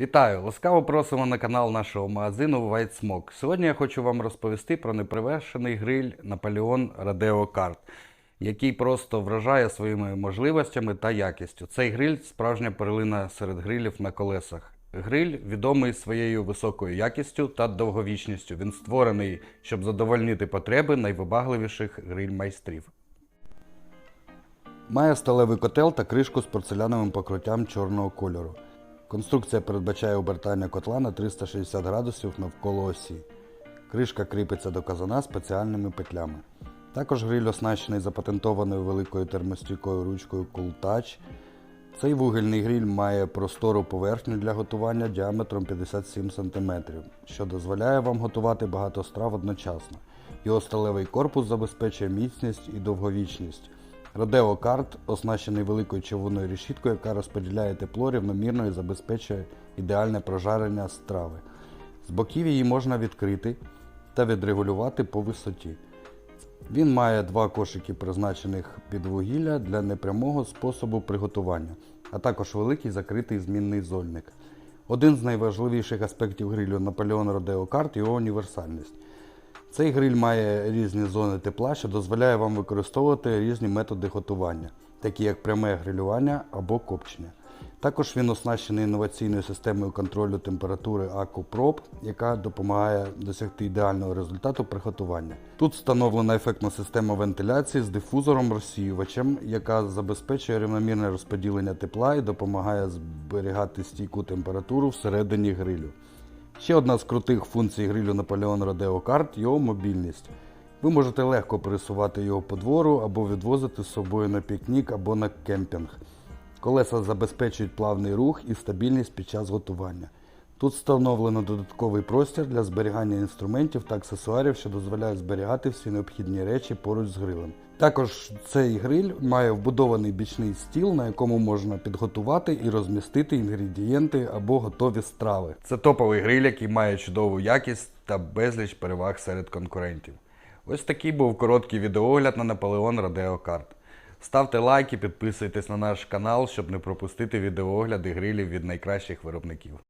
Вітаю! Ласкаво просимо на канал нашого магазину White Smoke. Сьогодні я хочу вам розповісти про неперевершений гриль Napoleon Rodeo Cart, який просто вражає своїми можливостями та якістю. Цей гриль справжня перлина серед грилів на колесах. Гриль відомий своєю високою якістю та довговічністю. Він створений, щоб задовольнити потреби найвибагливіших гриль-майстрів. Має сталевий котел та кришку з порцеляновим покриттям чорного кольору. Конструкція передбачає обертання котла на 360 градусів навколо осі. Кришка кріпиться до казана спеціальними петлями. Також гриль оснащений запатентованою великою термостійкою ручкою Touch. Цей вугільний гриль має простору поверхню для готування діаметром 57 см, що дозволяє вам готувати багато страв одночасно. Його сталевий корпус забезпечує міцність і довговічність. Родео карт оснащений великою човунною решіткою, яка розподіляє тепло рівномірно і забезпечує ідеальне прожарення страви. З боків її можна відкрити та відрегулювати по висоті. Він має два кошики, призначених під вугілля для непрямого способу приготування, а також великий закритий змінний зольник. Один з найважливіших аспектів грилю Napoleon Rodeo Cart – його універсальність. Цей гриль має різні зони тепла, що дозволяє вам використовувати різні методи готування, такі як пряме грилювання або копчення. Також він оснащений інноваційною системою контролю температури AcuProp, яка допомагає досягти ідеального результату при готуванні. Тут встановлена ефектна система вентиляції з дифузором розсіювачем, яка забезпечує рівномірне розподілення тепла і допомагає зберігати стійку температуру всередині грилю. Ще одна з крутих функцій грилю Napoleon Rodeo Cart – його мобільність. Ви можете легко пересувати його по двору або відвозити з собою на пікнік або на кемпінг. Колеса забезпечують плавний рух і стабільність під час готування. Тут встановлено додатковий простір для зберігання інструментів та аксесуарів, що дозволяє зберігати всі необхідні речі поруч з грилем. Також цей гриль має вбудований бічний стіл, на якому можна підготувати і розмістити інгредієнти або готові страви. Це топовий гриль, який має чудову якість та безліч переваг серед конкурентів. Ось такий був короткий відеоогляд на Napoleon Rodeo Cart. Ставте лайки, підписуйтесь на наш канал, щоб не пропустити відеоогляди грилів від найкращих виробників.